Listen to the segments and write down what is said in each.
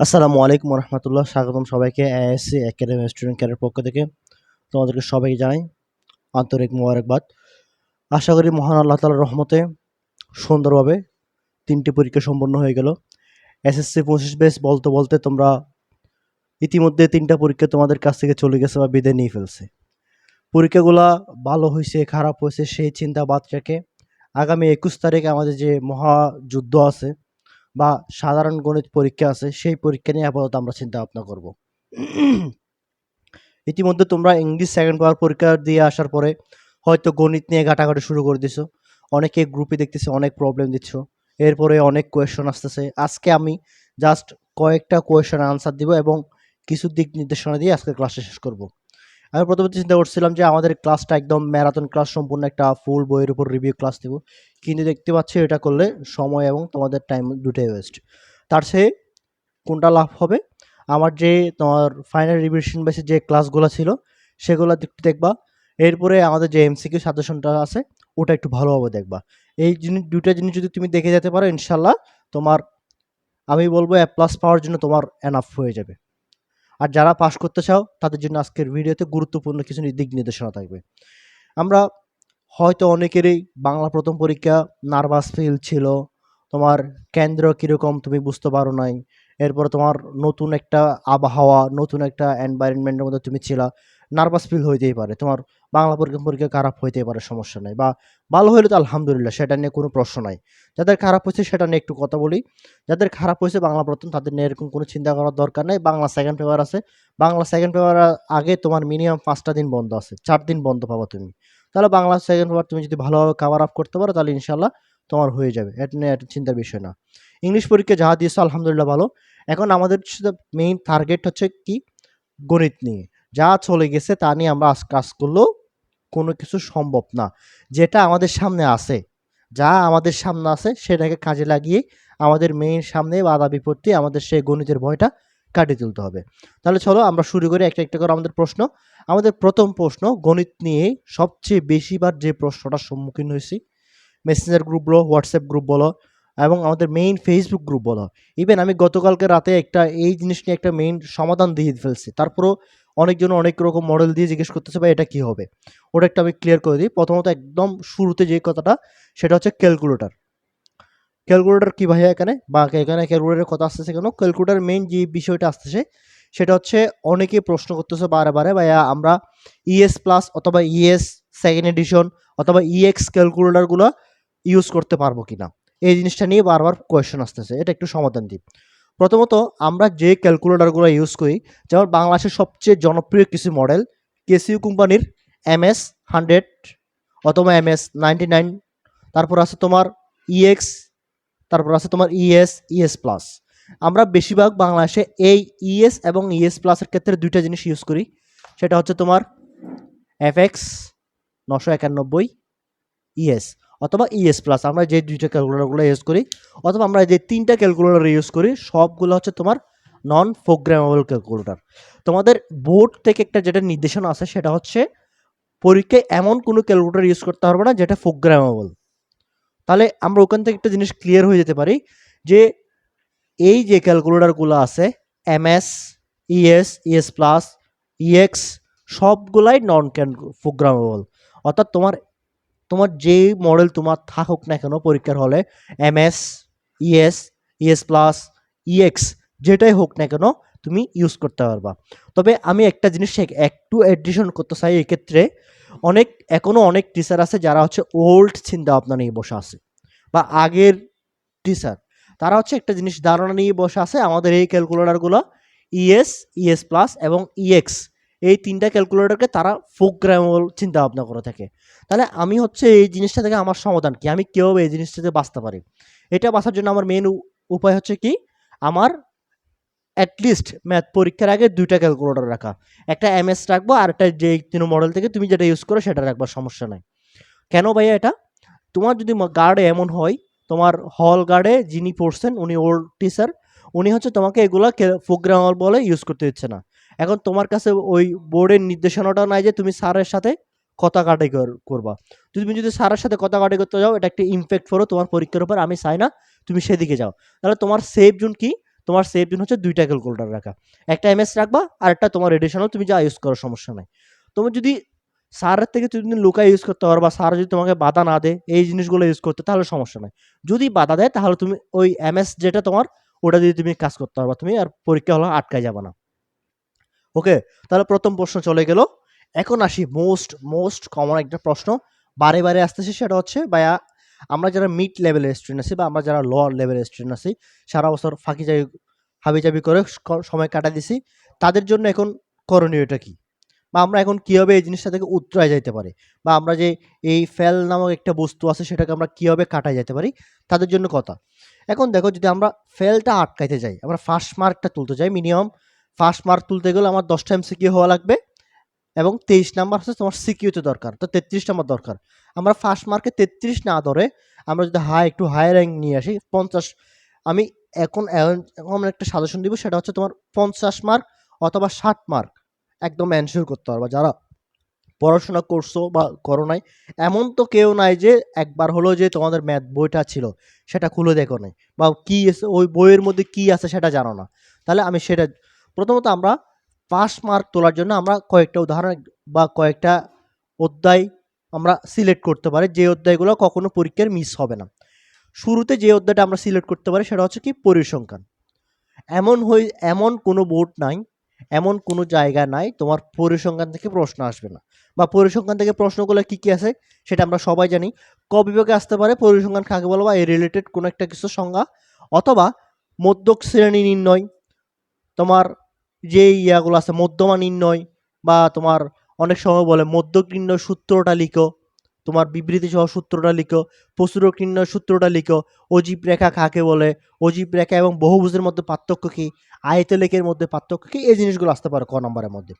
আসসালামু আলাইকুম রহমতুল্লাহ স্বাগতম সবাইকে এএসসি একাডেমি স্টুডেন্ট কেয়ারের পক্ষ থেকে। তোমাদেরকে সবাইকে জানাই আন্তরিক মোবারকবাদ। আশা করি মহান আল্লাহ তালার রহমতে সুন্দরভাবে তিনটি পরীক্ষা সম্পন্ন হয়ে গেল। এসএসসি পঁচিশ বেস বলতে বলতে তোমরা ইতিমধ্যে তিনটা পরীক্ষা তোমাদের কাছ থেকে চলে গেছে বা বিদায় নিয়ে ফেলছে। পরীক্ষাগুলা ভালো হয়েছে, খারাপ হয়েছে, সেই চিন্তা বাদ রেখে আগামী একুশ তারিখে আমাদের যে মহাযুদ্ধ আছে বা সাধারণ গণিত পরীক্ষা আছে, সেই পরীক্ষা নিয়ে আপাতত আমরা চিন্তা ভাবনা করব। ইতিমধ্যে তোমরা ইংলিশ সেকেন্ড পাওয়ার পরীক্ষা দিয়ে আসার পরে হয়তো গণিত নিয়ে ঘাটাঘাটি শুরু করে দিছো। অনেকে গ্রুপে দেখতেছে অনেক প্রবলেম দিচ্ছ। এরপরে অনেক কোয়েশন আসতেছে। আজকে আমি জাস্ট কয়েকটা কোয়েশন আনসার দিব এবং কিছু দিক নির্দেশনা দিয়ে আজকে ক্লাসটা শেষ করব। আমি প্রথমত চিন্তা করছিলাম যে আমাদের ক্লাসটা একদম ম্যারাথন ক্লাস সম্পূর্ণ একটা ফুল বইয়ের উপর রিভিউ ক্লাস দেবো। কিন্তু দেখতে পাচ্ছি এটা করলে সময় এবং তোমাদের টাইম দুটোই ওয়েস্ট তার চেয়ে কোনটা লাভ হবে? আমার যে তোমার ফাইনাল রিভিশন বেসে যে ক্লাসগুলো ছিল, সেগুলো একটু দেখবা। এরপরে আমাদের যে এমসিকিউ সাজেশনটা আছে, ওটা একটু ভালোভাবে দেখবা। এই জিনিস, দুইটা জিনিস যদি তুমি দেখে যেতে পারো ইনশাল্লাহ তোমার, আমি বলব এ প্লাস পাওয়ার জন্য তোমার এনাফ হয়ে যাবে। আর যারা পাস করতে চাও, তাদের জন্য আজকের ভিডিওতে গুরুত্বপূর্ণ কিছু দিক নির্দেশনা থাকবে। আমরা হয়তো অনেকেরই বাংলা প্রথম পরীক্ষা নার্ভাস ফিল ছিল, তোমার কেন্দ্র কীরকম তুমি বুঝতে পারো নাই, এরপর তোমার নতুন একটা আবহাওয়া, নতুন একটা এনভায়রনমেন্টের মধ্যে তুমি ছিলা নার্ভাস ফিল হইতেই পারে। তোমার বাংলা পরীক্ষা পরীক্ষা খারাপ হইতেই পারে, সমস্যা নাই। বা ভালো হইলে তো আলহামদুলিল্লাহ, সেটা নিয়ে কোনো প্রশ্ন নাই। যাদের খারাপ হয়েছে সেটা নিয়ে একটু কথা বলি। যাদের খারাপ হয়েছে বাংলা প্রথম, তাদের নিয়ে এরকম কোনো চিন্তা করার দরকার নেই। বাংলা সেকেন্ড পেপার আছে। বাংলা সেকেন্ড পেপার আগে তোমার মিনিমাম পাঁচটা দিন বন্ধ আছে। চার দিন বন্ধ পাবা তুমি। তাহলে বাংলা সেকেন্ড পেপার তুমি যদি ভালোভাবে কাভার আপ করতে পারো, তাহলে ইনশাল্লাহ তোমার হয়ে যাবে। এটা নিয়ে একটা চিন্তার বিষয় না। ইংলিশ পরীক্ষা যাহা দিয়েছ, আলহামদুলিল্লাহ ভালো। এখন আমাদের মেইন টার্গেট হচ্ছে কি? গণিত নিয়ে। যা চলে গেছে তা নিয়ে আমরা আজ কাজ করলেও কোনো কিছু সম্ভব না। যেটা আমাদের সামনে আছে, যা আমাদের সামনে আছে সেটাকে কাজে লাগিয়ে আমাদের মেইন সামনে বাধা বিপত্তি আমাদের সেই গণিতের ভয়টা কাটিয়ে তুলতে হবে। তাহলে চলো আমরা শুরু করি একটা একটা করে আমাদের প্রশ্ন। আমাদের প্রথম প্রশ্ন, গণিত নিয়ে সবচেয়ে বেশিবার যে প্রশ্নটার সম্মুখীন হয়েছি মেসেঞ্জার গ্রুপ বলো হোয়াটসঅ্যাপ গ্রুপ বলো, এবং আমাদের মেইন ফেসবুক গ্রুপ বলো। ইভেন আমি গতকালকে রাতে একটা এই জিনিস নিয়ে একটা মেইন সমাধান দিয়ে ফেলছি। তারপরও অনেকজন অনেক রকম মডেল দিয়ে জিজ্ঞেস করতেছে, ভাই, এটা কী হবে? ওটা একটা আমি ক্লিয়ার করে দিই। প্রথমত একদম শুরুতে যে কথাটা, সেটা হচ্ছে ক্যালকুলেটর ক্যালকুলেটর কী ভাইয়া এখানে? বা এখানে ক্যালকুলেটরের কথা আসতেছে কেন? ক্যালকুলেটর মেইন যে বিষয়টা আসতেছে, সেটা হচ্ছে অনেকে প্রশ্ন করতেছে বারে বারে, ভাইয়া, আমরা ইএস প্লাস অথবা ইএস সেকেন্ড এডিশন অথবা ইএক্স ক্যালকুলেটারগুলো ইউজ করতে পারব কিনা? এই জিনিসটা নিয়ে বারবার কোয়েশ্চেন আসতেছে। এটা একটু সমাধান দিই। প্রথমত, আমরা যে ক্যালকুলেটরগুলো ইউজ করি, যেমন বাংলাদেশের সবচেয়ে জনপ্রিয় কিছু মডেল, কেসিউ কোম্পানির এম এস হান্ড্রেড অথবা এম এস নাইনটি নাইন, তারপর আছে তোমার ইএক্স, তারপর আছে তোমার ইএস ইএস প্লাস। আমরা বেশিরভাগ বাংলাদেশে এই ইএস এবং ইএস প্লাসের ক্ষেত্রে দুইটা জিনিস ইউজ করি, সেটা হচ্ছে তোমার এফ এক্স নশো একানব্বই, ইএস। অথবা ইএস প্লাস আমরা যে দুইটা ক্যালকুলেটরগুলো ইউজ করি, অথবা আমরা যে তিনটা ক্যালকুলেটর ইউজ করি, সবগুলো হচ্ছে তোমার নন প্রোগ্রামেবল ক্যালকুলেটর তোমাদের বোর্ড থেকে একটা যেটা নির্দেশনা আছে, সেটা হচ্ছে পরীক্ষায় এমন কোনো ক্যালকুলেটর ইউজ করতে পারবে না, যেটা প্রোগ্রামেবল তাহলে আমরা ওখান থেকে একটা জিনিস ক্লিয়ার হয়ে যেতে পারি যে এই যে ক্যালকুলেটরগুলো আছে MS ES ES plus EX সবগুলাই নন ক্যান প্রোগ্রামেবল অর্থাৎ তোমার তোমার যে মডেল তোমার থাকুক না কেন পরীক্ষার হলে MS ES ES plus EX যেটাই হোক না কেন তুমি ইউজ করতে পারবা। তবে আমি একটা জিনিস একটু এডিশন করতে চাই এক্ষেত্রে অনেক এখনও অনেক টিচার আছে যারা হচ্ছে ওল্ড চিন্তা ভাবনা নিয়ে বসে আছে, বা আগের টিচার তারা হচ্ছে একটা জিনিস ধারণা নিয়ে বসে আছে আমাদের এই ক্যালকুলেটরগুলো ইএস ইএস প্লাস এবং ইএক্স এই তিনটা ক্যালকুলেটরকে তারা প্রোগ্রামেবল চিন্তা ভাবনা করে থাকে। তাহলে আমি হচ্ছে এই জিনিসটা থেকে আমার সমাধান কি? আমি কীভাবে এই জিনিসটা থেকে বাঁচতে পারি? এটা বাঁচার জন্য আমার মেন উপায় হচ্ছে কি? আমার অ্যাটলিস্ট ম্যাথ পরীক্ষার আগে দুইটা ক্যালকুলেটর রাখা। একটা এমএস রাখব আর একটা যে তিন মডেল থেকে তুমি যেটা ইউজ করো সেটা রাখবার সমস্যা নাই। কেন ভাইয়া এটা? তোমার যদি গার্ডে এমন হয়, তোমার হল গার্ডে যিনি পড়ছেন, উনি ওল্ড টিচার উনি হচ্ছে তোমাকে এগুলো প্রোগ্রামার বলে ইউজ করতে দিচ্ছে না। এখন তোমার কাছে ওই বোর্ডের নির্দেশনাটা নাই যে তুমি স্যারের সাথে কথা কাটাই করবা। তুমি যদি স্যারের সাথে কথা কাটাই করতে যাও, এটা একটা ইম্প্যাক্ট করো তোমার পরীক্ষার উপর, আমি চাই না তুমি সেদিকে যাও। তাহলে তোমার সেফ জোন কি? তোমার সেফ জোন হচ্ছে দুইটা ক্যালকুলেটর রাখা। একটা এমএস রাখবা আর একটা তোমার এডিশনাল তুমি যা ইউজ করো, সমস্যা নাই। তুমি যদি স্যারের থেকে তুমি যদি লুকা ইউজ করতে পারো বা স্যার যদি তোমাকে বাধা না দেয়, এই জিনিসগুলো ইউজ করতে, তাহলে সমস্যা নাই। যদি বাধা দেয়, তাহলে তুমি ওই এমএস যেটা তোমার, ওটা দিয়ে তুমি কাজ করতে পারবা। তুমি আর পরীক্ষা হলো আটকায় যাবে না। ওকে তাহলে প্রথম প্রশ্ন চলে গেল। এখন আসি মোস্ট মোস্ট কমন একটা প্রশ্ন। বারে বারে আসতেছে সেটা হচ্ছে, ভাইয়া, আমরা যারা মিড লেভেলের স্টুডেন্ট আছি বা আমরা যারা লোয়ার লেভেলের স্টুডেন্ট আছি, সারা বছর ফাঁকি যাবি হাবিজাবি করে সময় কাটা দিছি, তাদের জন্য এখন করণীয়টা কি? বা আমরা এখন কীভাবে এই জিনিসটা থেকে উত্তরায় যাইতে পারি? বা আমরা যে এই ফেল নামক একটা বস্তু আছে, সেটাকে আমরা কীভাবে কাটায় যেতে পারি? তাদের জন্য কথা। এখন দেখো, যদি আমরা ফেলটা আটকাইতে যাই, আমরা ফার্স্ট মার্কটা তুলতে যাই মিনিমাম ফার্স্ট মার্ক তুলতে গেলে আমার দশটা এম সিকিউ হওয়া লাগবে এবং তেইশ নাম্বার হচ্ছে তোমার সিকিউতে দরকার। তো তেত্রিশ নাম্বার দরকার। আমরা ফার্স্ট মার্কে তেত্রিশ না ধরে আমরা যদি হাই একটু হাই র্যাঙ্ক নিয়ে আসি, পঞ্চাশ আমি এখন এখন একটা সাজেশন দিব, সেটা হচ্ছে তোমার পঞ্চাশ মার্ক অথবা ষাট মার্ক একদম অ্যানসিওর করতে পারবা। যারা পড়াশোনা করছ বা করো নাই, এমন তো কেউ নাই যে একবার হলো যে তোমাদের ম্যাথ বইটা ছিল, সেটা খুলে দেখো নাই। বা কি ওই বইয়ের মধ্যে কি আছে সেটা জানো না। তাহলে আমি সেটা প্রথমত আমরা পাস মার্ক তোলার জন্য আমরা কয়েকটা উদাহরণ বা কয়েকটা অধ্যায় আমরা সিলেক্ট করতে পারি। যে অধ্যায়গুলো কখনো পরীক্ষার মিস হবে না। শুরুতে যে অধ্যায়টা আমরা সিলেক্ট করতে পারি সেটা হচ্ছে কি পরিসংখ্যান। এমন হই, এমন কোনো বোর্ড নাই, এমন কোনো জায়গা নাই, তোমার পরিসংখ্যান থেকে প্রশ্ন আসবে না। বা পরিসংখ্যান থেকে প্রশ্নগুলো কি কি আছে সেটা আমরা সবাই জানি। ক বিভাগে আসতে পারে, পরিসংখ্যান কাকে বলো বা এই রিলেটেড কোনো একটা কিছু সংজ্ঞা। অথবা মধ্যক শ্রেণি নির্ণয়, তোমার যে ইয়াগুলো আছে মধ্যমা নির্ণয় বা তোমার অনেক সময় বলে মধ্যক নির্ণয় সূত্রটা লিখো, তোমার বিবৃতি সহ সূত্রটা লিখো প্রচুরক সূত্রটা লিখো, অজীব রেখা কাকে বলে, অজীব রেখা এবং বহুভুজের মধ্যে পার্থক্য কী, আয়তলেখের মধ্যে পার্থক্য কী, এই জিনিসগুলো আসতে পারে ক নম্বরের মধ্যে।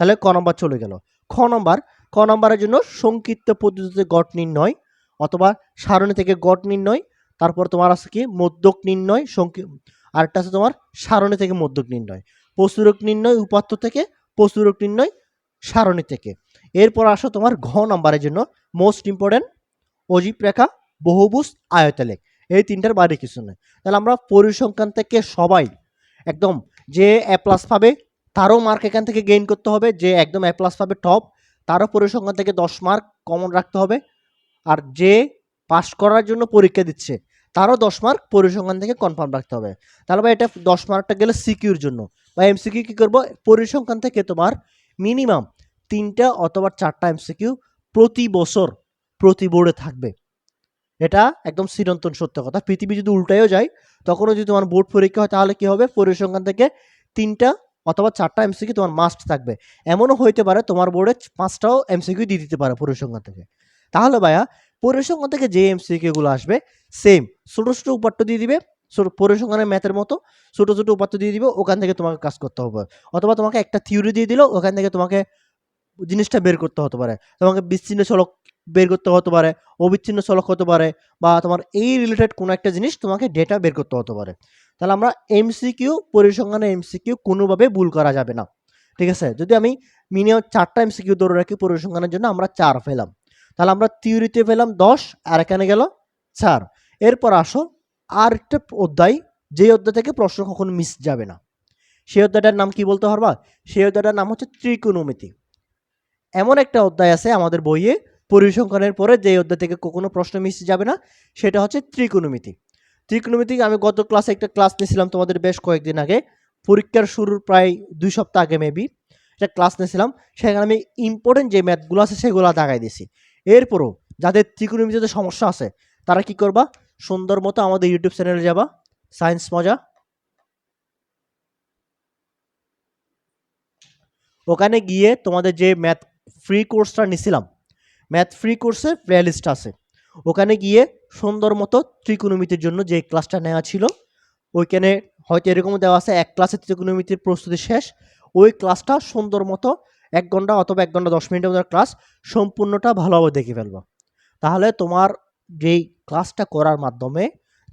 তাহলে ক নম্বর চলে গেল। খ নম্বর, ক নম্বরের জন্য সংক্ষিপ্ত পদ্ধতিতে গট নির্ণয় অথবা সারণী থেকে গট নির্ণয়, তারপর তোমার আছে কি, মধ্যক নির্ণয় সংক্ষিপ্ত আরেকটা আছে তোমার সারণী থেকে মধ্যক নির্ণয়। প্রচুরক নির্ণয় উপাত্ত থেকে প্রচুরক নির্ণয় সারণী থেকে। এরপর আসো তোমার ঘ নাম্বারের জন্য। মোস্ট ইম্পর্টেন্ট অজীব রেখা, বহুভুজ, আয়তালেখ। এই তিনটার বাইরে কিছু নেই। তাহলে আমরা পরিসংখ্যান থেকে সবাই একদম যে এ প্লাস পাবে, তারও মার্ক এখান থেকে গেইন করতে হবে। যে একদম এ প্লাস পাবে টপ তারও পরিসংখ্যান থেকে দশ মার্ক কমন রাখতে হবে। আর যে পাস করার জন্য পরীক্ষা দিচ্ছে তারও দশ মার্ক পরিসংখ্যান থেকে কনফার্ম রাখতে হবে। তাহলে ভাই এটা দশ মার্কটা গেলে সিকিউর জন্য। বা এমসিকিউ কী করব? পরিসংখ্যান থেকে তোমার মিনিমাম তিনটা অথবা চারটা এমসিকিউ প্রতি বছর, প্রতি বোর্ডে থাকবে। এটা একদম চিরন্তন সত্য কথা। পৃথিবী যদি উল্টায়ও যায়, তখনও যদি তোমার বোর্ড পরীক্ষা হয়, তাহলে কী হবে? পরিসংখ্যান থেকে তিনটা অথবা চারটা এমসিকিউ তোমার মাস্ট থাকবে। এমনও হইতে পারে তোমার বোর্ডে পাঁচটাও এমসিকিউ দিয়ে দিতে পারে পরিসংখ্যান থেকে। তাহলে ভাইয়া পরিসংখ্যান থেকে যে এমসিকিউগুলো আসবে সেম ছোটো ছোটো উপাত্ত দিয়ে দিবে পরিসংখ্যানের ম্যাথের মতো, ছোটো ছোটো উপাত্ত দিয়ে দিবে, ওখান থেকে তোমাকে কাজ করতে হবে। অথবা তোমাকে একটা থিওরি দিয়ে দিল ওখান থেকে তোমাকে জিনিসটা বের করতে হতে পারে। তোমাকে বিচ্ছিন্ন চলক বের করতে হতে পারে, অবিচ্ছিন্ন চলক হতে পারে, বা তোমার এই রিলেটেড কোনো একটা জিনিস তোমাকে ডেটা বের করতে হতে পারে। তাহলে আমরা এমসিকিউ পরিসংখ্যানে এমসিকিউ কোনোভাবে ভুল করা যাবে না। ঠিক আছে? যদি আমি মিনিমাম চারটা এমসিকিউ ধরে রাখি পরিসংখ্যানের জন্য, আমরা চার পেলাম। তাহলে আমরা থিওরিতে পেলাম দশ, আর এখানে গেল চার। এরপর আসো আর একটা অধ্যায় যে অধ্যায় থেকে প্রশ্ন কখনো মিস যাবে না। সেই অধ্যায়টার নাম কি বলতে পারবা? সেই অধ্যায়টার নাম হচ্ছে ত্রিকোণমিতি। এমন একটা অধ্যায় আছে আমাদের বইয়ে, পরিসংখ্যানের পরে যে অধ্যায় থেকে কখনো প্রশ্ন মিস যাবে না, সেটা হচ্ছে ত্রিকোণমিতি। ত্রিকোণমিতি আমি গত ক্লাসে একটা ক্লাস নিয়েছিলাম তোমাদের বেশ কয়েকদিন আগে। পরীক্ষার শুরুর প্রায় দুই সপ্তাহ আগে মেবি একটা ক্লাস নিয়েছিলাম। সেখানে আমি ইম্পর্টেন্ট যে ম্যাথগুলো আছে সেগুলো দাগাই দিয়েছি। এরপরও যাদের ত্রিকোণমিতিতে সমস্যা আছে, তারা কি করবা? সুন্দর মতো আমাদের ইউটিউব চ্যানেলে যাবা। সায়েন্স মজা। ওখানে গিয়ে তোমাদের যে ম্যাথ ফ্রি কোর্সটা নিছিলাম ম্যাথ ফ্রি কোর্সের প্লেলিস্ট আছে। ওখানে গিয়ে সুন্দর মতো ত্রিকোণমিতির জন্য যে ক্লাসটা নেওয়া ছিল, ওইখানে হয়তো এরকম দেওয়া আছে, এক ক্লাসে ত্রিকোণমিতির প্রস্তুতি শেষ, ওই ক্লাসটা সুন্দর মতো এক ঘণ্টা অথবা এক ঘণ্টা দশ মিনিটের মতো ক্লাস সম্পূর্ণটা ভালোভাবে দেখে ফেলবা। তাহলে তোমার যেই ক্লাসটা করার মাধ্যমে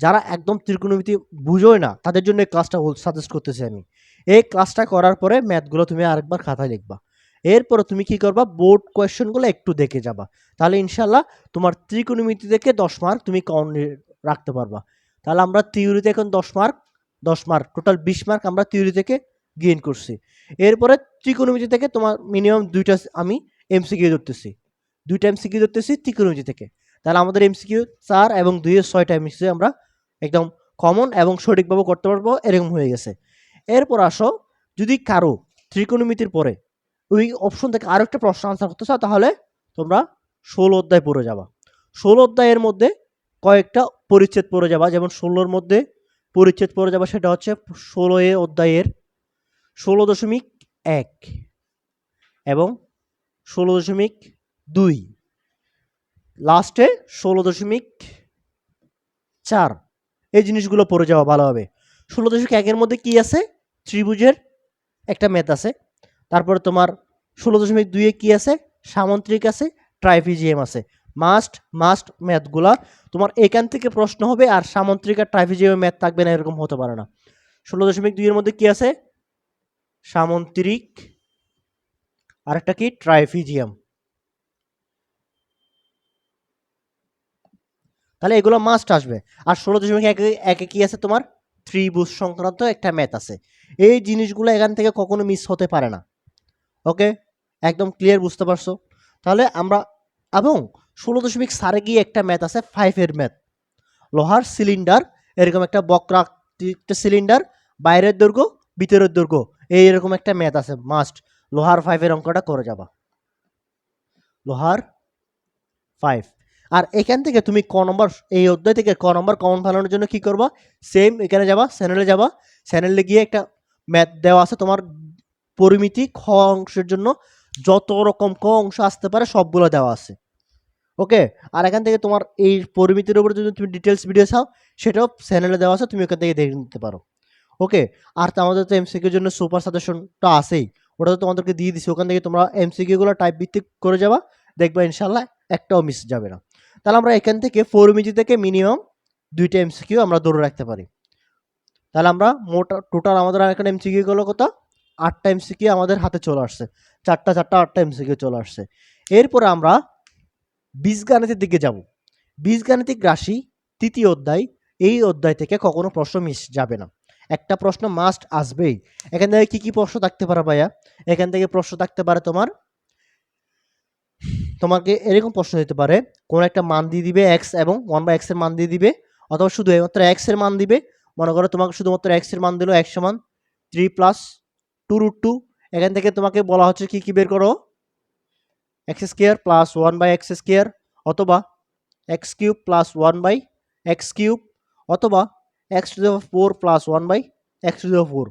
যারা একদম ত্রিকোণমিতি বুঝোই না, তাদের জন্য এই ক্লাসটা সাজেস্ট করতেছি আমি। এই ক্লাসটা করার পরে ম্যাথগুলো তুমি আরেকবার খাতায় লিখবা। এরপরে তুমি কি করবা? বোর্ড কোয়েশ্চেনগুলো একটু দেখে যাবা। তাহলে ইনশাল্লাহ তোমার ত্রিকোণমিতি থেকে দশ মার্ক তুমি কম রাখতে পারবা। তাহলে আমরা থিওরিতে এখন দশ মার্ক দশ মার্ক টোটাল বিশ মার্ক আমরা থিওরি থেকে গেইন করছি। এরপরে ত্রিকোণমিতি থেকে তোমার মিনিমাম দুইটা আমি এমসিকিউ ধরতেছি। দুইটা এমসিকিউ ধরতেছি ত্রিকোণমিতি থেকে। তাহলে আমাদের এমসিকিউ চার এবং দুইয়ের ছয়টা এমসিকিউ আমরা একদম কমন এবং সঠিকভাবে করতে পারব, এরকম হয়ে গেছে। এরপর আসো, যদি কারও ত্রিকোণমিতির পরে ওই অপশন থেকে আরও একটা প্রশ্ন আনসার করতে চাও, তাহলে তোমরা ষোলো অধ্যায় পড়ে যাবা। ষোলো অধ্যায়ের মধ্যে কয়েকটা পরিচ্ছেদ পড়ে যাবা। যেমন ষোলোর মধ্যে পরিচ্ছেদ পড়ে যাবা, সেটা হচ্ছে ষোলো এ অধ্যায়ের ষোলো দশমিক এক এবং ষোলো দশমিক দুই। লাস্টে ষোলো দশমিক চার। এই জিনিসগুলো পড়ে যাওয়া ভালো হবে। ষোলো দশমিক একের মধ্যে কি আছে? ত্রিভুজের একটা ম্যাথ আছে। তারপরে তোমার ষোলো দশমিক দুইয়ে কী আছে? সামন্ত্রিক আছে, ট্রাইফিজিয়াম আছে। মাস্ট মাস্ট ম্যাথগুলা তোমার এখান থেকে প্রশ্ন হবে আর সামন্ত্রিক আর ট্রাইফিজিয়াম ম্যাথ থাকবে না, এরকম হতে পারে না। ষোলো দশমিক দুইয়ের মধ্যে কী আছে? সামন্ত্রিক আর একটা কি? ট্রাইফিজিয়াম। তাহলে এগুলো মাস্ট আসবে। আর ষোলো দশমিক একে একে কি আছে তোমার? ত্রিভুজ সংক্রান্ত একটা ম্যাথ আছে। এই জিনিসগুলো এখান থেকে কখনো মিস হতে পারে না। ওকে একদম ক্লিয়ার বুঝতে পারছ? তাহলে আমরা, এবং ষোলো দশমিক সারে গিয়ে একটা ম্যাথ আছে ফাইভের ম্যাথ লোহার সিলিন্ডার এরকম একটা বক্রাকৃতির সিলিন্ডার বাইরের দৈর্ঘ্য, ভিতরের দৈর্ঘ্য। এই এরকম একটা ম্যাথ আছে মাস্ট লোহার ফাইভের অঙ্কটা করে যাবা। লোহার ফাইভ আর এখান থেকে তুমি ক নম্বর, এই অধ্যায় থেকে ক নম্বর কমন ফেলানোর জন্য কি করবা? সেম এখানে যাবা চ্যানেলে যাবা। চ্যানেলে গিয়ে একটা ম্যাথ দেওয়া আছে তোমার পরিমিতি খ অংশের জন্য। যত রকম ক অংশ আসতে পারে সবগুলো দেওয়া আছে। ওকে? আর এখান থেকে তোমার এই পরিমিতির উপরে যদি তুমি ডিটেলস ভিডিও চাও সেটাও চ্যানেলে দেওয়া আছে, তুমি ওখান থেকে দেখে নিতে পারো। ওকে, আর আমাদের তো এমসিকিউর জন্য সুপার সাজেশনটা আছেই। ওটা তো তোমাদেরকে দিয়ে দিছি, ওখান থেকে তোমরা এমসিকিউগুলো টাইপ ভিত্তিক করে যাবা, দেখবা ইনশাল্লাহ একটাও মিস যাবে না। তাহলে আমরা এখান থেকে ফোর মিজি থেকে মিনিমাম দুইটা এমসিকিউ আমরা ধরে রাখতে পারি। তাহলে আমরা মোটা টোটাল আমাদের এখানে এমসিকিউ গুলো কত? আটটা এমসিকিউ আমাদের হাতে চলে আসছে। চারটা চারটা, আটটা এমসিকিউ চলে আসছে। এরপরে আমরা বীজগাণিতের দিকে যাব। বীজগাণিতিক রাশি তৃতীয় অধ্যায়, এই অধ্যায় থেকে কখনো প্রশ্ন মিস যাবে না। একটা প্রশ্ন মাস্ট আসবেই। এখান থেকে কি কি প্রশ্ন থাকতে পারে ভাইয়া? এখান থেকে প্রশ্ন থাকতে পারে তোমার, তোমাকে এরকম প্রশ্ন দিতে পারে, কোন একটা মান দিয়ে দিবে এক্স এবং ওয়ান বাই এক্সের মান দিয়ে দিবে, অথবা শুধু মাত্র এক্সের মান দিবে। মনে করো তোমাকে শুধুমাত্র এক্সের মান দিল এক সমান three plus two root two এখান থেকে তোমাকে বলা হচ্ছে কি কি বের করো? X square plus one by x square অথবা x cube plus one by x cube অথবা x to the four plus one by x to the four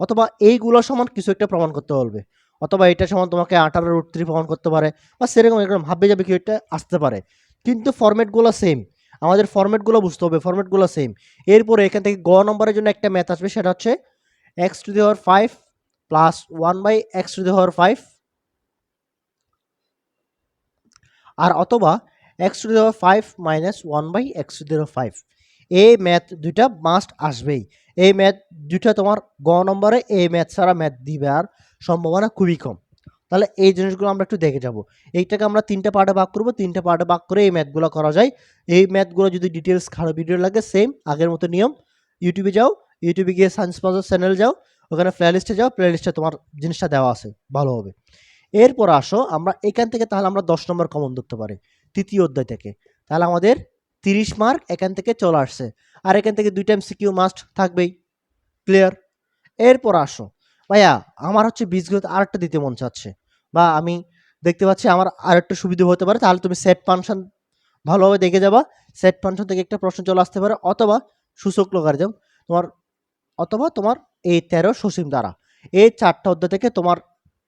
অথবা এইগুলো সমান কিছু একটা প্রমাণ করতে বলবে। অথবা এটা সমান তোমাকে আঠারো রুট থ্রি প্রমাণ করতে পারে, বা সেরকম এরকম ভাববে যাবে কি এটা আসতে পারে। কিন্তু ফর্মেটগুলো সেম আমাদের ফর্মেটগুলো বুঝতে হবে ফর্মেটগুলো সেম এরপরে এখান থেকে গ নম্বরের জন্য একটা ম্যাথ আসবে, সেটা হচ্ছে x to the power five plus one by x to the power five আর অথবা x to the power five minus one by x to the power five এই ম্যাথ দুইটা মাস্ট আসবেই। এই ম্যাথ দুইটা তোমার গ নম্বরে এই ম্যাথ ছাড়া ম্যাথ দিবে আর সম্ভাবনা খুবই কম। তাহলে এই জিনিসগুলো আমরা একটু দেখে যাব। এইটাকে আমরা তিনটা পার্টে ভাগ করব। তিনটা পার্টে ভাগ করে এই ম্যাথগুলো করা যায়। এই ম্যাথগুলো যদি ডিটেলস খারাপ ভিডিও লাগে সেম আগের মতো নিয়ম। ইউটিউবে যাও ইউটিউবে গিয়ে সায়েন্স পাজার চ্যানেল যাও, ওখানে প্লেলিস্টে যাও প্লেলিস্টে তোমার জিনিসটা দেওয়া আছে, ভালো হবে। এরপর আসো, আমরা এখান থেকে তাহলে আমরা দশ নম্বর কমন ধরতে পারি, তৃতীয় অধ্যায় থেকে। তাহলে আমাদের তিরিশ মার্ক এখান থেকে চলে আসছে। আর এখান থেকে দুই টাইম সিকিউ মাস্ট থাকবেই। ক্লিয়ার এরপর আসো। ভাইয়া, আমার হচ্ছে বীজগণিত আরেকটা দিতে মন চাচ্ছে। বা আমি দেখতে পাচ্ছি আমার আরেকটা সুবিধা হতে পারে, তাহলে তুমি সেট ফাংশন ভালোভাবে দেখে যাবা। সেট ফাংশন থেকে একটা প্রশ্ন চলে আসতে পারে, অথবা সূচক লোগারিদম তোমার, অথবা তোমার এই তেরো সসীম দ্বারা। এই চারটা অধ্যায় থেকে তোমার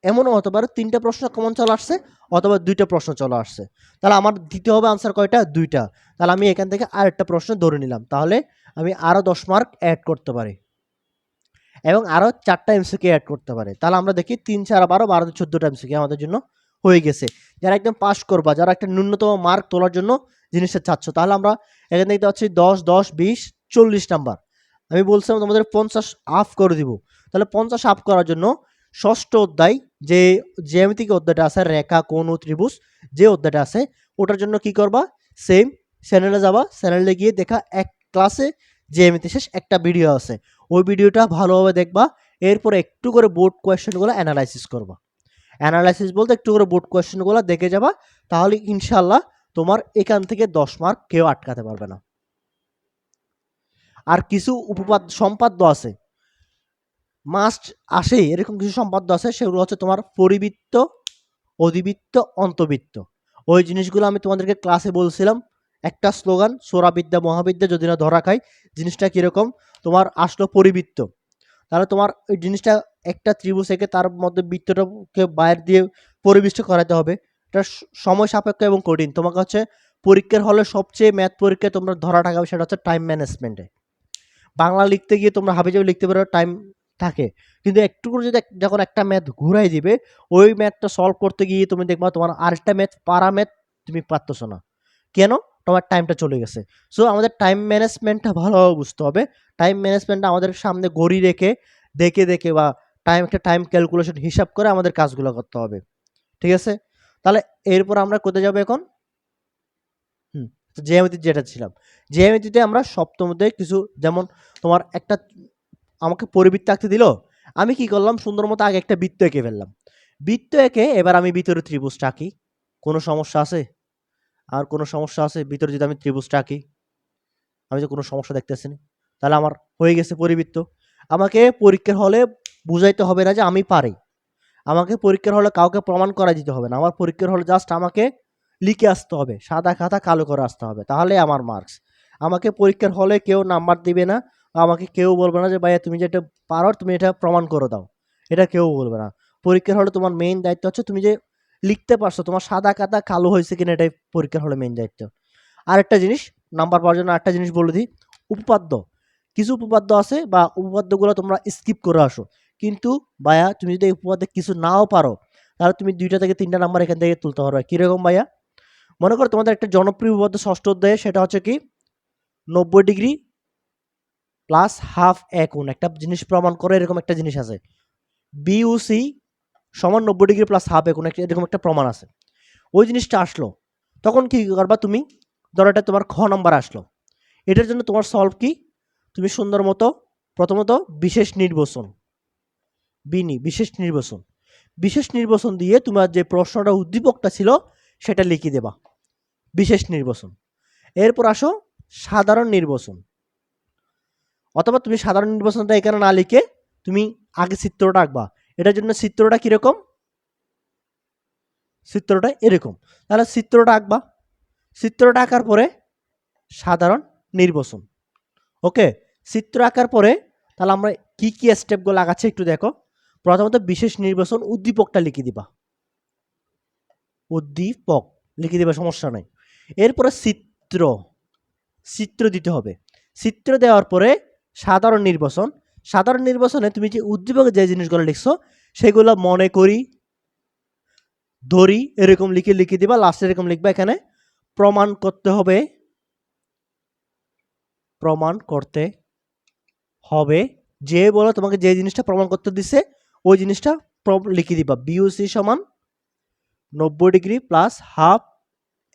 এমনও হতে পারে তিনটা প্রশ্ন কমন চলে আসছে অথবা দুইটা প্রশ্ন চলে আসছে। তাহলে আমার দিতে হবে আনসার কয়টা? দুইটা। তাহলে আমি এখান থেকে আরেকটা প্রশ্ন ধরে নিলাম। তাহলে আমি আরও দশ মার্ক অ্যাড করতে পারি। এবং আরও চারটা এমসিকে অ্যাড করতে পারে। তাহলে আমরা দেখি তিন, চার, বারো বারো চোদ্দোটা এমসিকে আমাদের জন্য হয়ে গেছে। যারা একদম পাস করবা, যারা একটা ন্যূনতম মার্ক তোলার জন্য জিনিসটা চাচ্ছ, তাহলে আমরা এখান থেকে পাচ্ছি দশ দশ, বিশ, চল্লিশ নাম্বার আমি বলছিলাম তোমাদের পঞ্চাশ আপ করে দিব। তাহলে পঞ্চাশ আপ করার জন্য ষষ্ঠ অধ্যায় যে জ্যামিতিক অধ্যায়টা আছে, রেখা কোন ও ত্রিভুজ, যে অধ্যায়টা আছে, ওটার জন্য কি করবা? সেম চ্যানেলে যাবা চ্যানেলে গিয়ে দেখা এক ক্লাসে জ্যামিতি শেষ একটা ভিডিও আছে। ওই ভিডিওটা ভালোভাবে দেখবা, এরপর একটু করে বোর্ড কোয়েশ্চেনগুলো অ্যানালাইসিস করবা। অ্যানালাইসিস বলতে একটু করে বোর্ড কোয়েশ্চেনগুলো দেখে যাবা, তাহলে ইনশাল্লাহ তোমার এখান থেকে দশ মার্ক কেউ আটকাতে পারবে না। আর কিছু উপপাদ্য, সম্পাদ্য আছে মাস্ট আসে এরকম কিছু সম্পাদ্য আছে, সেগুলো হচ্ছে তোমার পরিবৃত্ত, অধিবৃত্ত, অন্তবৃত্ত। ওই জিনিসগুলো আমি তোমাদেরকে ক্লাসে বলছিলাম। একটা স্লোগান সোরাবিদ্যা, মহাবিদ্যা, যদি না ধরা খায়, জিনিসটা কীরকম? তোমার আসলো পরিবৃত্ত। তাহলে তোমার ওই জিনিসটা একটা ত্রিভুজ এঁকে তার মধ্যে বৃত্তটাকে বাইর দিয়ে পরিবিষ্ট করাতে হবে। এটা সময় সাপেক্ষ এবং কঠিন। তোমাকে হচ্ছে পরীক্ষার হলে সবচেয়ে ম্যাথ পরীক্ষায় তোমরা ধরা টাকাবে সেটা হচ্ছে টাইম ম্যানেজমেন্টে বাংলা লিখতে গিয়ে তোমরা হাবি যাবে লিখতে পারো টাইম থাকে। কিন্তু একটু করে যদি যখন একটা ম্যাথ ঘুরাই দিবে, ওই ম্যাথটা সলভ করতে গিয়ে তুমি দেখবা তোমার আরেকটা ম্যাথ পারা ম্যাথ তুমি পারতেছো না। কেন? তোমার টাইমটা চলে গেছে। সো আমাদের টাইম ম্যানেজমেন্টটা ভালোভাবে বুঝতে হবে। টাইম ম্যানেজমেন্টটা আমাদের সামনে গড়ি রেখে, দেখে দেখে বা টাইম একটা টাইম ক্যালকুলেশন হিসাব করে আমাদের কাজগুলো করতে হবে। ঠিক আছে? তাহলে এরপর আমরা কোথায় যাব এখন? হুম জ্যামিতি যেটা ছিলাম। জ্যামিতিতে আমরা সপ্তমতে কিছু, যেমন তোমার একটা আমাকে পরিবৃত্ত আঁকতে দিল। আমি কি করলাম? সুন্দর মতো আগে একটা বৃত্ত এঁকে ফেললাম। বৃত্ত এঁকে এবার আমি ভিতরে ত্রিভুজটা আঁকি। কোনো সমস্যা আছে? আর কোনো সমস্যা আছে? ভিতরে যদি আমি ত্রিভুজটা আঁকি, আমি তো কোনো সমস্যা দেখতেছি না। তাহলে আমার হয়ে গেছে পরিবৃত্ত। আমাকে পরীক্ষার হলে বুঝাইতে হবে না যে আমি পারি। আমাকে পরীক্ষার হলে কাউকে প্রমাণ করা দিতে হবে না। আমার পরীক্ষার হলে জাস্ট আমাকে লিখে আসতে হবে। সাদা খাতা কালো করে আসতে হবে। তাহলে আমার মার্কস আমাকে পরীক্ষার হলে কেউ নাম্বার দিবে না। আমাকে কেউ বলবে না যে, ভাইয়া, তুমি যেটা পারো, তুমি এটা প্রমাণ করে দাও। এটা কেউ বলবে না। পরীক্ষার হলে তোমার মেইন দায়িত্ব হচ্ছে তুমি যে লিখতে পারছ, তোমার সাদা কাদা কালো হয়েছে কিনা এটাই পরীক্ষার হলে মেইন দায়িত্ব। আরেকটা জিনিস নাম্বার পাওয়ার জন্য আরেকটা জিনিস বলে দিই, উপপাদ্য। কিছু উপপাদ্য আছে বা উপপাদ্যগুলো তোমরা স্কিপ করে আসো। কিন্তু, ভাইয়া, তুমি যদি উপপাদ্যে কিছু নাও পারো, তাহলে তুমি দুইটা থেকে তিনটা নাম্বার এখান থেকে তুলতে পারবে। কীরকম, ভাইয়া? মনে করো তোমাদের একটা জনপ্রিয় উপপাদ্য ষষ্ঠ অধ্যায়ে, সেটা হচ্ছে কি, নব্বই ডিগ্রি প্লাস হাফ এক কোণ। একটা জিনিস প্রমাণ করে, এরকম একটা জিনিস আছে। বিউসি সমান নব্বই ডিগ্রি প্লাস হাফ এক কোণ, একটা এরকম একটা প্রমাণ আছে। ওই জিনিসটা আসলো। তখন কি করবা তুমি? ধরো এটা তোমার খ নাম্বার আসলো। এটার জন্য তোমার সলভ কি? তুমি সুন্দর মতো প্রথমত বিশেষ নির্বাচন। বিনি বিশেষ নির্বাচন। বিশেষ নির্বাচন দিয়ে তোমার যে প্রশ্নটা উদ্দীপকটা ছিল, সেটা লিখে দেবা। বিশেষ নির্বাচন। এরপর আসো সাধারণ নির্বাচন। অথবা তুমি সাধারণ নির্বাচনটা এখানে না লিখে তুমি আগে চিত্রটা আঁকবা। এটার জন্য চিত্রটা কীরকম? চিত্রটা এরকম। তাহলে চিত্রটা আঁকবা। চিত্রটা আঁকার পরে সাধারণ নির্বাচন। ওকে? চিত্র আঁকার পরে তাহলে আমরা কি কি স্টেপগুলো আগাচ্ছে একটু দেখো। প্রথমত বিশেষ নির্বাচন উদ্দীপকটা লিখে দিবা। উদ্দীপক লিখে দিবা, সমস্যা নাই। এরপরে চিত্র। চিত্র দিতে হবে। চিত্র দেওয়ার পরে সাধারণ নির্বাচন। সাধারণ নির্বাচনে তুমি যে উদ্দীপকে যে জিনিসগুলো লিখছো, সেগুলো মনে করি, ধরি, এরকম লিখে লিখে দিবা লাস্টে এরকম লিখবা এখানে। প্রমাণ করতে হবে। প্রমাণ করতে হবে। যে বলো তোমাকে যে জিনিসটা প্রমাণ করতে দিছে, ওই জিনিসটা লিখে দিবা। বিউসি সমান নব্বই ডিগ্রি প্লাস হাফ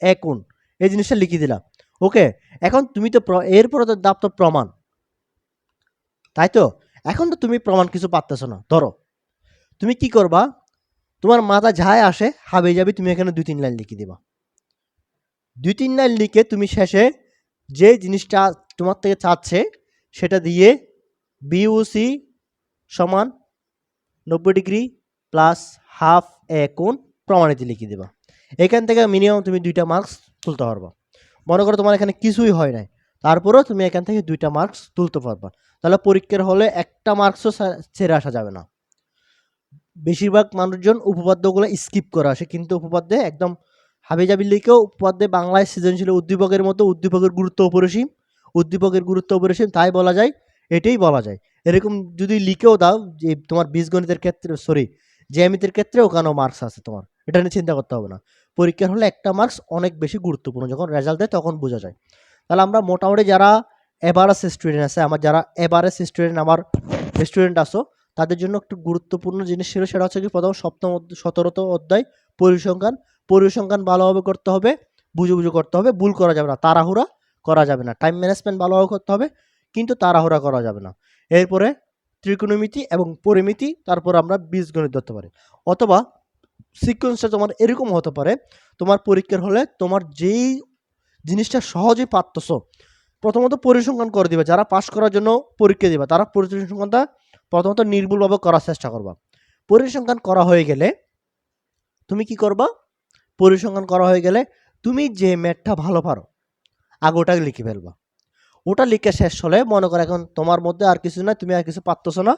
একুন। এই জিনিসটা লিখে দিলাম। ওকে এখন তুমি তো প্র- এরপরে তো দাপ তো প্রমাণ। তাই তো? এখন তো তুমি প্রমাণ কিছু পারতেছো না। ধরো, তুমি কি করবা? তোমার মাথা যাই আসে হাবে যাবে, তুমি এখানে দুই তিন লাইন লিখে দিবা। দুই তিন লাইন লিখে তুমি শেষে যে জিনিসটা তোমার থেকে চাচ্ছে, সেটা দিয়ে বিউসি সমান নব্বই ডিগ্রি প্লাস হাফ এ কোণ প্রমাণিত লিখে দেবা। এখান থেকে মিনিমাম তুমি দুইটা মার্কস তুলতে পারবা। মনে করো তোমার এখানে কিছুই হয় নাই। তারপরেও তুমি এখান থেকে দুইটা মার্কস তুলতে পারবা। তাহলে পরীক্ষার হলে একটা মার্কসও ছেড়ে আসা যাবে না। বেশিরভাগ মানুষজন উপপাদ্যগুলো স্কিপ করে আসে, কিন্তু উপপাদ্যে একদম হাবিজাবি লিখেও উপপাদ্যে বাংলায় সৃজনশীল উদ্দীপকের মতো উদ্দীপকের গুরুত্ব অপরিসীম, উদ্দীপকের গুরুত্ব অপরিসীম, তাই বলা যায়, এটাই বলা যায়। এরকম যদি লিখেও দাও যে তোমার বীজগণিতের ক্ষেত্রে সরি জ্যামিতির ক্ষেত্রে ওখানেও মার্কস আছে তোমার, এটা নিয়ে চিন্তা করতে হবে না। পরীক্ষার হলে একটা মার্কস অনেক বেশি গুরুত্বপূর্ণ, যখন রেজাল্ট দেয় তখন বোঝা যায়। তাহলে আমরা মোটামুটি যারা এভারেজ স্টুডেন্ট আছে। আমার যারা এভারেজ স্টুডেন্ট আমার স্টুডেন্ট আসো তাদের জন্য একটু গুরুত্বপূর্ণ জিনিস ছিল, সেটা হচ্ছে কি, প্রথম সপ্তম সতেরোত অধ্যায়, পরিসংখ্যান। পরিসংখ্যান ভালোভাবে করতে হবে বুঝে বুঝে করতে হবে, ভুল করা যাবে না, তাড়াহুড়া করা যাবে না। টাইম ম্যানেজমেন্ট ভালোভাবে করতে হবে, কিন্তু তাড়াহুড়া করা যাবে না। এরপরে ত্রিকোণমিতি এবং পরিমিতি, তারপর আমরা বীজগণিত ধরতে পারি। অথবা সিকোয়েন্সটা তোমার এরকম হতে পারে, তোমার পরীক্ষার হলে তোমার যেই জিনিসটা সহজেই পারতেছ প্রথমত পরিসংখ্যান করে দিবে, যারা পাশ করার জন্য পরীক্ষা দিবে, তারা পরিসংখ্যানটা প্রথমত নির্ভুলভাবে করার চেষ্টা করবা। পরিসংখ্যান করা হয়ে গেলে তুমি কি করবা? পরিসংখ্যান করা হয়ে গেলে তুমি যে ম্যাথটা ভালো পারো, আগে ওটা লিখে ফেলবা। ওটা লিখে শেষ হলে মনে করো এখন তোমার মধ্যে আর কিছু না তুমি আর কিছু পারতেছো না,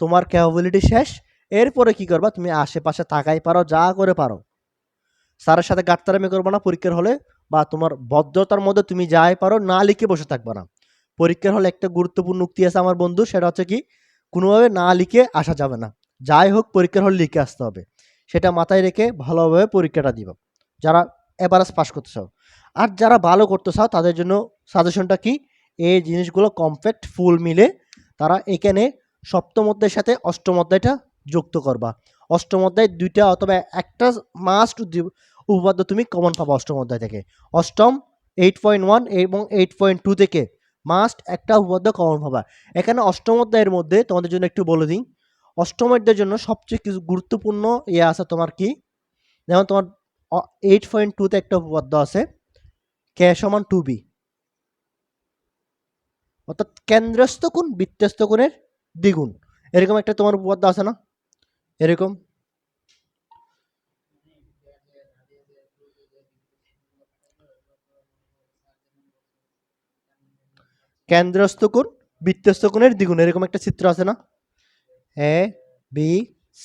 তোমার ক্যাপাবিলিটি শেষ, এরপরে কি করবা? তুমি আশেপাশে তাকাই পারো, যা করে পারো। স্যারের সাথে গাটতারামি করব না, পরীক্ষার হলে বা তোমার ভদ্রতার মধ্যে তুমি যাই পারো, না লিখে বসে থাকবে না। পরীক্ষার হলে একটা গুরুত্বপূর্ণ উক্তি আছে আমার বন্ধু, সেটা হচ্ছে কি, কোনোভাবে না লিখে আসা যাবে না। যাই হোক, পরীক্ষার হলে লিখে আসতে হবে। সেটা মাথায় রেখে ভালোভাবে পরীক্ষাটা দিব। যারা এভারেজ পাস করতে চাও। আর যারা ভালো করতে চাও, তাদের জন্য সাজেশনটা কি, এই জিনিসগুলো কমপ্যাক্ট ফুল মিলে তারা এখানে সপ্তম অধ্যায়ের সাথে অষ্টম অধ্যায়টা যুক্ত করবা। অষ্টম অধ্যায় দুইটা অথবা একটা মাস্ট উপপাদ্য তুমি কমন পাবা অষ্টম অধ্যায় থেকে। অষ্টম এইট পয়েন্ট ওয়ান এবং এইট পয়েন্ট টু থেকে মাস্ট একটা উপপাদ্য কমন পাবা। এখানে অষ্টম অধ্যায়ের মধ্যে তোমাদের জন্য একটু বলে দিই। অষ্টম অধ্যায়ের জন্য সবচেয়ে কিছু গুরুত্বপূর্ণ ইয়ে আছে তোমার কি? যেমন তোমার এইট পয়েন্ট টুতে একটা উপপাদ্য আছে কে সমান টু বি অর্থাৎ কেন্দ্রস্থ কোণ, বৃত্তস্থ কোণের দ্বিগুণ। এরকম একটা তোমার উপপাদ্য আছে না? এরকম। কেন্দ্রস্থ কোণ, বৃত্তস্থ কোণের দ্বিগুণ। এরকম একটা চিত্র আছে না? এ বি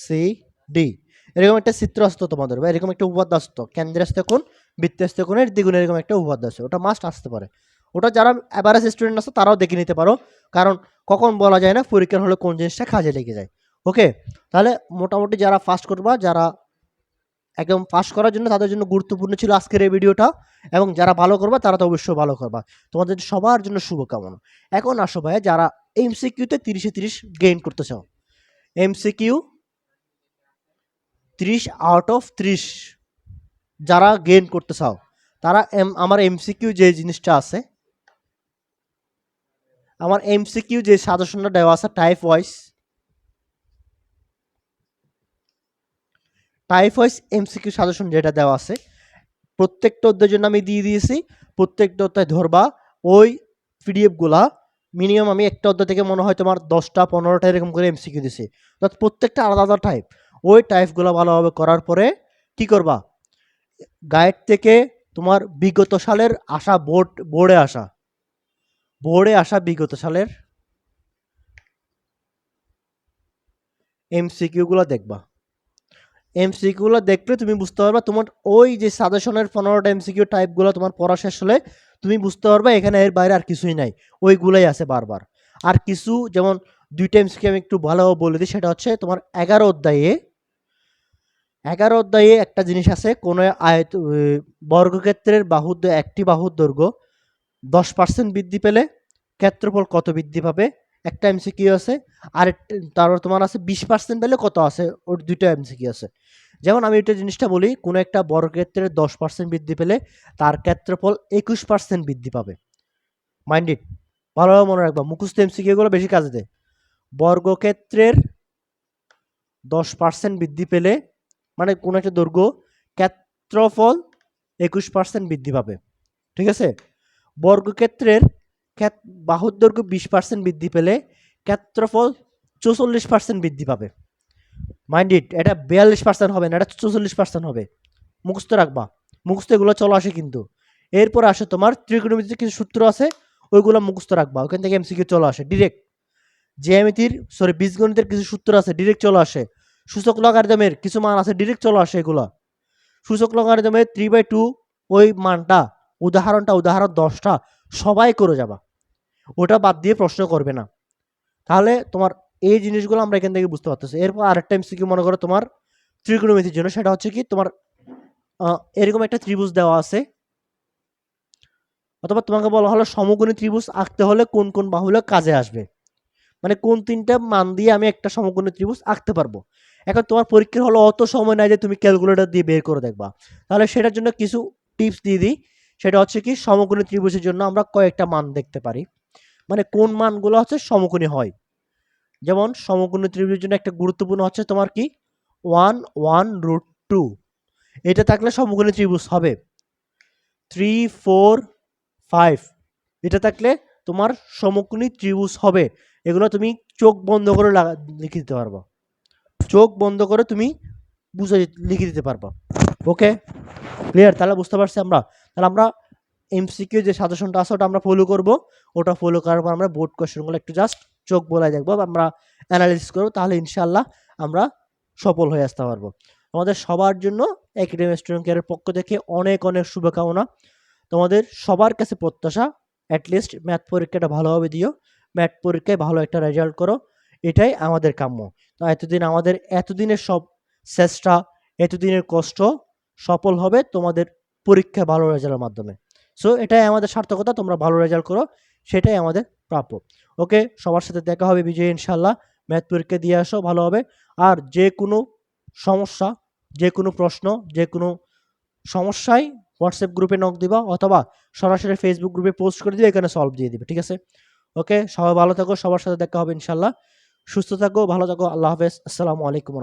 সি ডি এরকম একটা চিত্র আসতো তোমাদের বা এরকম একটা উপাদ্য আসতো কেন্দ্রস্থ কোণ, বৃত্তস্থ কোণের দ্বিগুণ এরকম একটা উপাদ্য আছে ওটা মাস্ট আসতে পারে। ওটা যারা অ্যাভারেজ স্টুডেন্ট আছে, তারাও দেখে নিতে পারো। কারণ কখন বলা যায় না, পরীক্ষার হলে কোন জিনিসটা কাজে লেগে যায়। ওকে তাহলে মোটামুটি যারা ফার্স্ট করবা, যারা একদম পাস করার জন্য তাদের জন্য গুরুত্বপূর্ণ ছিল আজকের এই ভিডিওটা। এবং যারা ভালো করবা, তারা তো অবশ্যই ভালো করবা। তোমাদের সবার জন্য শুভকামনা। এখন আসো ভাই যারা এমসিকিউতে তিরিশে তিরিশ গেইন করতে চাও। এমসিকিউ ত্রিশ আউট অফ ত্রিশ যারা গেইন করতে চাও, তারা এম, আমার এমসিকিউ যে জিনিসটা আছে, আমার এমসিকিউ যে সাজেশনটা দেওয়া আছে type wise type wise MCQ suggestion যেটা দেওয়া আছে, প্রত্যেকটা অধ্যায়ের জন্য আমি দিয়ে দিয়েছি, প্রত্যেকটা অধ্যায় ধরবা, ওই পিডিএফগুলা মিনিমাম আমি একটা অধ্যায় থেকে মনে হয় তোমার দশটা, পনেরোটা এরকম করে এমসিকিউ দিছি। অর্থাৎ প্রত্যেকটা আলাদা আলাদা টাইপ ওই টাইপগুলো ভালোভাবে করার পরে কি করবা? গাইড থেকে তোমার বিগত সালের আসা বোর্ড বোর্ডে আসা। বোর্ডে আসা বিগত সালের এমসিকিউগুলো দেখবা। এমসিকিউগুলো দেখলে তুমি বুঝতে পারবা তোমার ওই যে সাজেশনের পনেরোটা এমসিকিউ টাইপগুলো তোমার পড়া শেষ হলে তুমি বুঝতে পারবা এখানে এর বাইরে আর কিছুই নাই। ওইগুলোই আছে বারবার। আর কিছু যেমন দুইটা এমসিকিউ আমি একটু ভালোভাবে বলে দিই, সেটা হচ্ছে তোমার এগারো অধ্যায়ে এগারো অধ্যায়ে একটা জিনিস আছে, কোনো আয়ত বর্গক্ষেত্রের বাহুর একটি বাহুর দৈর্ঘ্য দশ পার্সেন্ট বৃদ্ধি পেলে ক্ষেত্রফল কত বৃদ্ধি পাবে? একটা এমসিকিউ আছে, আর তারপর তোমার আছে বিশ পার্সেন্ট পেলে কত আছে? ওর দুইটা এমসিকিউ আছে। যেমন আমি এটা জিনিসটা বলি, কোনো একটা বর্গক্ষেত্রের দশ পার্সেন্ট বৃদ্ধি পেলে তার ক্ষেত্রফল একুশ পার্সেন্ট বৃদ্ধি পাবে। মাইন্ডেড ভালোভাবে মনে রাখবা, মুখস্থ এমসিকিউগুলো বেশি কাজে দেয়। বর্গক্ষেত্রের দশ পার্সেন্ট বৃদ্ধি পেলে মানে কোনো একটা দৈর্ঘ্য, ক্ষেত্রফল একুশ পার্সেন্ট বৃদ্ধি পাবে। ঠিক আছে? বর্গক্ষেত্রের বাহুর দৈর্ঘ্য বিশ পার্সেন্ট বৃদ্ধি পেলে ক্ষেত্রফল চৌচল্লিশ পার্সেন্ট বৃদ্ধি পাবে। মাইন্ড ইট এটা বিয়াল্লিশ পার্সেন্ট হবে না, এটা চৌচল্লিশ পার্সেন্ট হবে। মুখস্থ রাখবা। মুখস্থ এগুলো চলো আসে কিন্তু। এরপর আসে তোমার ত্রিকোণমিতির কিছু সূত্র আছে, ওইগুলো মুখস্থ রাখবা। ওখান থেকে এমসিকিউ চলে আসে ডিরেক্ট জ্যামিতির সরি বীজগণিতের কিছু সূত্র আছে ডিরেক্ট চলে আসে। সূচক লগারিদমের কিছু মান আছে ডিরেক্ট চলে আসে এগুলো। সূচক লগারিদমের থ্রি বাই টু ওই মানটা, উদাহরণটা, উদাহরণ দশটা সবাই করে যাবা। ওটা বাদ দিয়ে প্রশ্ন করবে না। তাহলে তোমার এই জিনিসগুলো আমরা এখান থেকে বুঝতে পারতেছি। এরপর আরেকটা এমসিকিউ মনে করো তোমার ত্রিকোণমিতির জন্য। সেটা হচ্ছে কি তোমার এরকম একটা ত্রিভুজ দেওয়া আছে। অথবা তোমাকে বলা হলো সমকোণী ত্রিভুজ আঁকতে হলে কোন কোন বাহুল্য কাজে আসবে। মানে কোন তিনটা মান দিয়ে আমি একটা সমকোণী ত্রিভুজ আঁকতে পারব। এখন তোমার পরীক্ষার হলো অত সময় নাই যে তুমি ক্যালকুলেটর দিয়ে বের করে দেখবা। তাহলে সেটার জন্য কিছু টিপস দিয়ে দিই। সেটা হচ্ছে কি সমকোণী ত্রিভুজের জন্য আমরা কয়েকটা মান দেখতে পারি। মানে কোন মানগুলো হচ্ছে সমকোণী হয়? যেমন সমকোণী ত্রিভুজের জন্য একটা গুরুত্বপূর্ণ হচ্ছে তোমার কি? One one root two. এটা থাকলে সমকোণী ত্রিভুজ হবে। Three, four, five. এটা থাকলে তোমার সমকোণী ত্রিভুজ হবে। এগুলো তুমি চোখ বন্ধ করে লিখে দিতে পারবা। চোখ বন্ধ করে তুমি বুঝে লিখে দিতে পারবা। ওকে ক্লিয়ার তাহলে বুঝতে পারছি আমরা। তাহলে আমরা এমসিকিউ যে সাজেশনটা আছে, ওটা আমরা ফলো করব। ওটা ফলো করার পর আমরা বোর্ড কোয়েশ্চেনগুলো একটু জাস্ট চোখ বলাই দেখব, আমরা অ্যানালাইসিস করব, তাহলে ইনশাল্লাহ আমরা সফল হয়ে আসতে পারব। আমাদের সবার জন্য একাডেমি স্টুডেন্ট কেয়ারের পক্ষ থেকে অনেক অনেক শুভকামনা। তোমাদের সবার কাছে প্রত্যাশা অ্যাটলিস্ট ম্যাথ পরীক্ষাটা ভালোভাবে দিও ম্যাথ পরীক্ষায় ভালো একটা রেজাল্ট করো, এটাই আমাদের কাম্য। তো এতদিন আমাদের, এতদিনের সব চেষ্টা, এতদিনের কষ্ট সফল হবে তোমাদের পরীক্ষায় ভালো রেজাল্টের মাধ্যমে। সো এটাই আমাদের সার্থকতা, তোমরা ভালো রেজাল্ট করো, সেটাই আমাদের প্রাপ্য। ওকে সবার সাথে দেখা হবে বিজয় ইনশাল্লাহ ম্যাথ পরীক্ষা দিয়ে আসো, ভালো হবে। আর যে কোনো সমস্যা যে কোনো প্রশ্ন যে কোনো সমস্যায় হোয়াটসঅ্যাপ গ্রুপে নক দিবা, অথবা সরাসরি ফেসবুক গ্রুপে পোস্ট করে দিবে, এখানে সলভ দিয়ে দিবে, ঠিক আছে? ওকে সবাই ভালো থাকো, সবার সাথে দেখা হবে ইনশাল্লাহ সুস্থ থাকো, ভালো থাকো, আল্লাহ হাফেজ। আসসালামু আলাইকুম।